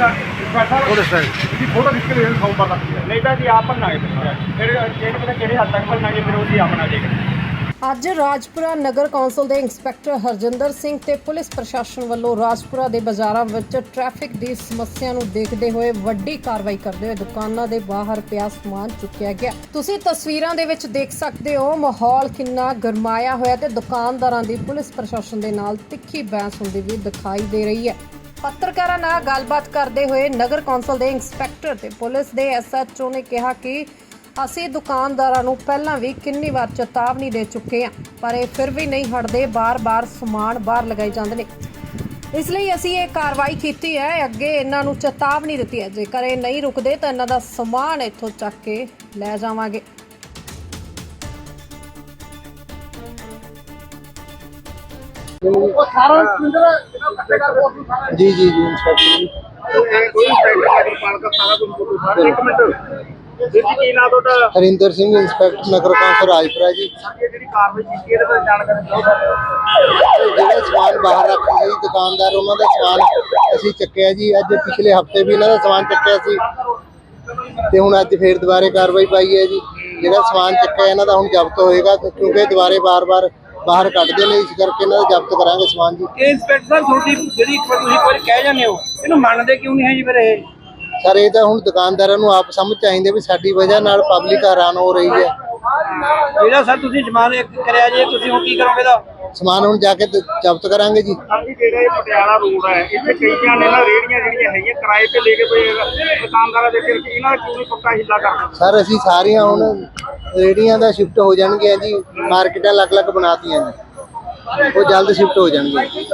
ਉਹਦੇ ਸਾਈਡ ਜੀ ਫੋਟੋ ਖਿੱਚ ਕੇ ਲੈ ਜਾਣ ਸੋਮਵਾਰ ਤੱਕ ਨਹੀਂ ਤਾਂ ਜੀ ਆਪ ਭੰਨਾਂਗੇ ਫਿਰ ਇਹ ਪਤਾ ਕਿਹੜੇ ਹੱਦ ਤੱਕ ਫਿਰ ਉਹ ਜੀ ਆਪਣਾ ਦੇਖਦੇ ਅੱਜ ਰਾਜਪੁਰਾ ਨਗਰ ਕੌਂਸਲ ਦੇ ਇੰਸਪੈਕਟਰ ਹਰਜਿੰਦਰ ਸਿੰਘ ਤੇ ਪੁਲਿਸ ਪ੍ਰਸ਼ਾਸਨ ਵੱਲੋਂ ਰਾਜਪੁਰਾ ਦੇ ਬਾਜ਼ਾਰਾਂ ਵਿੱਚ ਟ੍ਰੈਫਿਕ ਦੀ ਸਮੱਸਿਆ ਨੂੰ ਦੇਖਦੇ ਹੋਏ ਵੱਡੀ ਕਾਰਵਾਈ ਕਰਦੇ ਹੋਏ ਦੁਕਾਨਾਂ ਦੇ ਬਾਹਰ ਪਿਆ ਸਮਾਨ ਚੁੱਕਿਆ ਗਿਆ। ਤੁਸੀਂ ਤਸਵੀਰਾਂ ਦੇ ਵਿੱਚ ਦੇਖ ਸਕਦੇ ਹੋ ਮਾਹੌਲ ਕਿੰਨਾ ਗਰਮਾਇਆ ਹੋਇਆ ਤੇ ਦੁਕਾਨਦਾਰਾਂ ਦੀ ਪੁਲਿਸ ਪ੍ਰਸ਼ਾਸਨ ਦੇ ਨਾਲ ਤਿੱਖੀ ਬਹਿਸ ਹੁੰਦੀ ਵੀ ਦਿਖਾਈ ਦੇ ਰਹੀ ਹੈ। ਪੱਤਰਕਾਰਾਂ ਨਾਲ ਗੱਲਬਾਤ ਕਰਦੇ ਹੋਏ ਨਗਰ ਕੌਂਸਲ ਦੇ ਇੰਸਪੈਕਟਰ ਤੇ ਪੁਲਿਸ ਦੇ ਐਸਐਚਓ ਨੇ ਕਿਹਾ ਕਿ ਅਸੀਂ ਦੁਕਾਨਦਾਰਾਂ ਨੂੰ ਪਹਿਲਾਂ ਵੀ ਕਿੰਨੀ ਵਾਰ ਚੇਤਾਵਨੀ ਦੇ ਚੁੱਕੇ ਹਾਂ, ਪਰ ਇਹ ਫਿਰ ਵੀ ਨਹੀਂ ਹਟਦੇ, ਬਾਰ-ਬਾਰ ਸਮਾਨ ਬਾਹਰ ਲਗਾਏ ਜਾਂਦੇ ਨੇ। ਇਸ ਲਈ ਅਸੀਂ ਇਹ ਕਾਰਵਾਈ ਕੀਤੀ ਹੈ, ਅੱਗੇ ਇਹਨਾਂ ਨੂੰ ਚੇਤਾਵਨੀ ਦਿੱਤੀ ਹੈ। ਜੇਕਰ ਇਹ ਨਹੀਂ ਰੁਕਦੇ ਤਾਂ ਇਹਨਾਂ ਦਾ ਸਮਾਨ ਇੱਥੋਂ ਚੱਕ ਕੇ ਲੈ ਜਾਵਾਂਗੇ। ਉਹ ਸਾਰਾ ਸਾਰਾ ਜੀ ਜੀ ਜੀ ਇੰਸਪੈਕਟਰ ਜੀ। ਕੋਈ ਸਾਰਾ ਕੁਝ ਸਾਰਾ ਇੱਕ ਮਿੰਟ। ਹਰਿੰਦਰ ਸਿੰਘ ਇੰਸਪੈਕਟਰ ਨਗਰ ਕੌਂਸਲ ਰਾਜਪੁਰਾ ਜੀ। ਜਿਹੜੀ ਕਾਰਵਾਈ ਕੀਤੀ ਇਹਦੇ ਬਾਰੇ ਜਾਣਕਾਰੀ ਦਿਓ ਸਾਨੂੰ। ਜਿਹੜਾ ਸਮਾਨ ਬਾਹਰ ਰੱਖੇ ਸੀ ਦੁਕਾਨਦਾਰ ਉਹਨਾਂ ਦਾ ਸਮਾਨ ਅਸੀਂ ਚੱਕਿਆ ਜੀ। ਅੱਜ ਪਿਛਲੇ ਹਫ਼ਤੇ ਵੀ ਇਹਨਾਂ ਦਾ ਸਮਾਨ ਚੱਕਿਆ ਸੀ। ਤੇ ਹੁਣ ਅੱਜ ਫੇਰ ਦੁਬਾਰੇ ਕਾਰਵਾਈ ਪਾਈ ਹੈ ਜੀ। ਜਿਹੜਾ ਸਮਾਨ ਚੱਕਿਆ ਇਹਨਾਂ ਦਾ ਹੁਣ ਜ਼ਬਤ ਹੋਏਗਾ ਕਿਉਂਕਿ ਦੁਬਾਰੇ ਬਾਰ-ਬਾਰ ਬਾਹਰ ਕੱਢਦੇ ਨੇ ਇਸ ਕਰਕੇ ਇਹਨਾਂ ਦਾ ਜ਼ਬਤ ਕਰਾਂਗੇ ਸਮਾਨ ਜੀ। ਇਹ ਇੰਸਪੈਕਟਰ ਸਾਹਿਬ ਤੁਹਾਡੀ ਜਿਹੜੀ ਇੱਕ ਵਾਰ ਤੁਸੀਂ ਇੱਕ ਵਾਰ ਕਹਿ ਜਾਂਦੇ ਹੋ ਇਹਨੂੰ ਮੰਨਦੇ ਕਿਉਂ ਨਹੀਂ ਹੈ ਜੀ ਫਿਰ ਇਹ? ਸਰ ਇਹ ਤਾਂ ਹੁਣ ਦੁਕਾਨਦਾਰਾਂ ਨੂੰ ਆਪ ਸਮਝ ਚਾਹੀਦੇ ਵੀ ਸਾਡੀ ਵਜ੍ਹਾ ਨਾਲ ਪਬਲਿਕ ਹੈਰਾਨ ਹੋ ਰਹੀ ਹੈ। ਜਿਹੜਾ ਸਰ ਤੁਸੀਂ ਜਮਾਨ ਇੱਕ ਕਰਿਆ ਜੇ ਤੁਸੀਂ ਹੁਣ ਕੀ ਕਰੋਗੇ ਦਾ ਸਮਾਨ ਹੁਣ ਜਾ ਕੇ ਦ- ਜ਼ਬਤ ਕਰਾਂਗੇ ਜੀ। ਸਾਡੀ ਜਿਹੜਾ ਇਹ ਪਟਿਆਲਾ ਰੋਡ ਹੈ ਇੱਥੇ ਕਈਆਂ ਨੇ ਨਾ ਰੇੜੀਆਂ ਜਿਹੜੀਆਂ ਹੈਗੀਆਂ ਕਿਰਾਏ ਤੇ ਲੈ ਕੇ ਕੋਈ ਦੁਕਾਨਦਾਰਾਂ ਦੇ ਫਿਰ ਇਹਨਾਂ ਦਾ ਕਿਉਂ ਨਹੀਂ ਪੱਕਾ ਹਿੱਲਾ ਕਰਦੇ ਸਰ ਅਸੀਂ ਸਾਰੀਆਂ ਹੁਣ ਰੇੜੀਆਂ ਦਾ ਸ਼ਿਫਟ ਹੋ ਜਾਣਗੀਆਂ ਜੀ, ਮਾਰਕੀਟਾਂ ਅਲੱਗ-ਅਲੱਗ ਬਣਾਤੀਆਂ ਜੀ। ਉਹ ਜਲਦ ਸ਼ਿਫਟ ਹੋ ਜਾਣਗੇ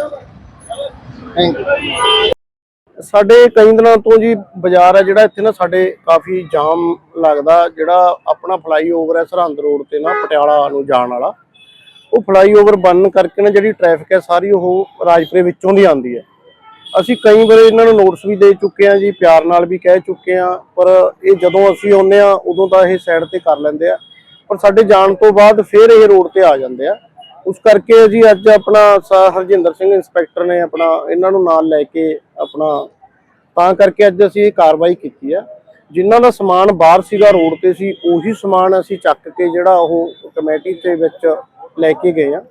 ਥੈਂਕ ਯੂ ਸਾਡੇ ਕਈ ਦਿਨਾਂ ਤੋਂ ਜੀ ਬਾਜ਼ਾਰ ਆ ਜਿਹੜਾ ਇੱਥੇ ਨਾ ਸਾਡੇ ਕਾਫੀ ਜਾਮ ਲੱਗਦਾ, ਜਿਹੜਾ ਆਪਣਾ ਫਲਾਈਓਵਰ ਹੈ ਸਰਹੰਦ ਰੋਡ ਤੇ ਨਾ, ਪਟਿਆਲਾ ਨੂੰ ਜਾਣ ਵਾਲਾ। ਉਹ ਫਲਾਈਓਵਰ ਬੰਨ ਕਰਕੇ ਨਾ ਜਿਹੜੀ ਟ੍ਰੈਫਿਕ ਹੈ ਸਾਰੀ ਉਹ ਰਾਜਪੁਰੇ ਵਿੱਚੋਂ ਦੀ ਆਉਂਦੀ ਹੈ ਅਸੀਂ ਕਈ ਵਾਰ ਇਹਨਾਂ ਨੂੰ ਨੋਟਿਸ ਵੀ ਦੇ ਚੁੱਕੇ ਹਾਂ ਜੀ, ਪਿਆਰ ਨਾਲ ਵੀ ਕਹਿ ਚੁੱਕੇ ਹਾਂ, ਪਰ ਇਹ ਜਦੋਂ ਅਸੀਂ ਆਉਂਦੇ ਆ ਉਦੋਂ ਤਾਂ ਇਹ ਸਾਈਡ ਤੇ ਕਰ ਲੈਂਦੇ ਆ। ਪਰ ਸਾਡੇ ਜਾਣ ਤੋਂ ਬਾਅਦ ਫਿਰ ਇਹ ਰੋਡ ਤੇ ਆ ਜਾਂਦੇ ਆ। ਉਸ ਕਰਕੇ ਜੀ ਅੱਜ ਆਪਣਾ ਸ- ਹਰਜਿੰਦਰ ਸਿੰਘ ਇੰਸਪੈਕਟਰ ਨੇ ਆਪਣਾ ਇਹਨਾਂ ਨੂੰ ਨਾਲ ਲੈ ਕੇ ਆਪਣਾ, ਤਾਂ ਕਰਕੇ ਅੱਜ ਅਸੀਂ ਇਹ ਕਾਰਵਾਈ ਕੀਤੀ ਆ। ਜਿਨ੍ਹਾਂ ਦਾ ਸਮਾਨ ਬਾਹਰ ਸੀਗਾ ਰੋਡ ਤੇ ਸੀ, ਉਹੀ ਸਮਾਨ ਅਸੀਂ ਚੱਕ ਕੇ ਜਿਹੜਾ ਉਹ ਕਮੇਟੀ ਦੇ ਵਿੱਚ ਲੈ ਕੇ ਗਏ ਆ।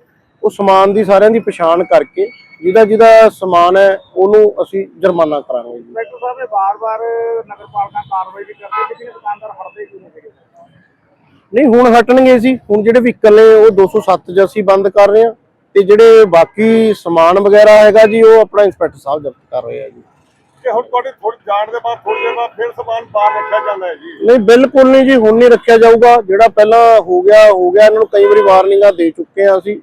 ਉਹ ਸਮਾਨ ਦੀ ਸਾਰਿਆਂ ਦੀ ਪਛਾਣ ਕਰਕੇ ਜਿਹਦਾ ਜਿਹਦਾ ਸਮਾਨ ਹੈ ਉਹਨੂੰ ਅਸੀਂ ਜੁਰਮਾਨਾ ਕਰਾਂਗੇ ਜੀ। ਇੰਸਪੈਕਟਰ ਸਾਹਿਬ ਨੇ ਬਾਰ-ਬਾਰ ਨਗਰਪਾਲਿਕਾ ਕਾਰਵਾਈ ਵੀ ਕਰਦੇ ਕਿਸੇ ਦੁਕਾਨਦਾਰ ਹਟਦੇ ਕਿਉਂ ਨਹੀਂ ਹੈਗੇ? ਨਹੀਂ ਹੁਣ ਹਟਣਗੇ ਜੀ। ਹੁਣ ਜਿਹੜੇ ਵਹੀਕਲ ਨੇ ਉਹ 207 ਚ ਅਸੀਂ ਬੰਦ ਕਰ ਰਹੇ ਹਾਂ ਤੇ ਜਿਹੜੇ ਬਾਕੀ ਸਮਾਨ ਵਗੈਰਾ ਹੈਗਾ ਜੀ ਉਹ ਆਪਣਾ ਇੰਸਪੈਕਟਰ ਸਾਹਿਬ ਜ਼ਬਤ ਕਰ ਰਹੇ ਆ ਜੀ। ਕਿ ਹੁਣ ਤੁਹਾਡੇ ਥੋੜੀ ਜਾਣ ਦੇ ਬਾਅਦ ਥੋੜੀ ਦੇਰ ਬਾਅਦ ਫਿਰ ਸਮਾਨ ਬਾਹਰ ਰੱਖਿਆ ਜਾਂਦਾ ਹੈ ਜੀ? ਨਹੀਂ ਬਿਲਕੁਲ ਨਹੀਂ ਜੀ। ਹੁਣ ਨਹੀਂ ਰੱਖਿਆ ਜਾਊਗਾ। ਜਿਹੜਾ ਪਹਿਲਾਂ ਹੋ ਗਿਆ ਹੋ ਗਿਆ ਇਹਨਾਂ ਨੂੰ ਕਈ ਵਾਰੀ ਵਾਰਨਿੰਗਾਂ ਦੇ ਚੁੱਕੇ ਆ ਅਸੀਂ।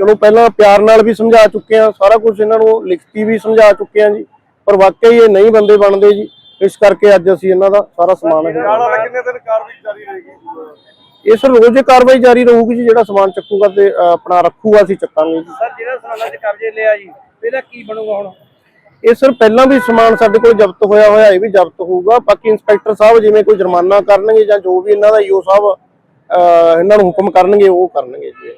ਚਲੋ ਪਹਿਲਾਂ ਪਿਆਰ ਨਾਲ ਵੀ ਸਮਝਾ ਚੁੱਕੇ ਆ ਸਾਰਾ ਕੁਝ ਇਹਨਾਂ ਨੂੰ ਲਿਖਤੀ ਵੀ ਸਮਝਾ ਚੁੱਕੇ ਆ ਜੀ ਪਰ ਵਾਕਈ ਇਹ ਨਹੀਂ ਬੰਦੇ ਬਣਦੇ ਜੀ ਇਸ ਕਰਕੇ ਅੱਜ ਅਸੀਂ ਇਹਨਾਂ ਦਾ ਸਾਰਾ ਸਮਾਨ ਹੈ ਕਿੰਨੇ ਦਿਨ ਕਾਰਵਾਈ ਜਾਰੀ ਰਹੇਗੀ ਇਸ ਰੋਜ਼ ਇਹ ਕਾਰਵਾਈ ਜਾਰੀ ਰਹੂਗੀ ਜੀ ਜਿਹੜਾ ਸਮਾਨ ਚੱਕੂਗਾ ਤੇ ਆਪਣਾ ਰੱਖੂਗਾ ਅਸੀਂ ਚੱਕਾਂਗੇ ਜੀ। ਸਰ ਜਿਹੜਾ ਸਮਾਨਾਂ 'ਚ ਕਬਜ਼ੇ ਲਿਆ ਜੀ ਇਹਦਾ ਕੀ ਬਣੂਗਾ ਹੁਣ? ਇਹ ਸਰ ਪਹਿਲਾਂ ਵੀ ਸਮਾਨ ਸਾਡੇ ਕੋਲ ਜ਼ਬਤ ਹੋਇਆ ਹੋਇਆ ਇਹ ਵੀ ਜ਼ਬਤ ਹੋਊਗਾ। ਬਾਕੀ ਇੰਸਪੈਕਟਰ ਸਾਹਿਬ ਜਿਵੇਂ ਕੋਈ ਜੁਰਮਾਨਾ ਕਰਨਗੇ ਜਾਂ ਜੋ ਵੀ ਇਹਨਾਂ ਦਾ ਈਓ ਸਾਹਿਬ ਇਹਨਾਂ ਨੂੰ ਹੁਕਮ ਕਰਨਗੇ ਉਹ ਕਰਨਗੇ ਜੀ।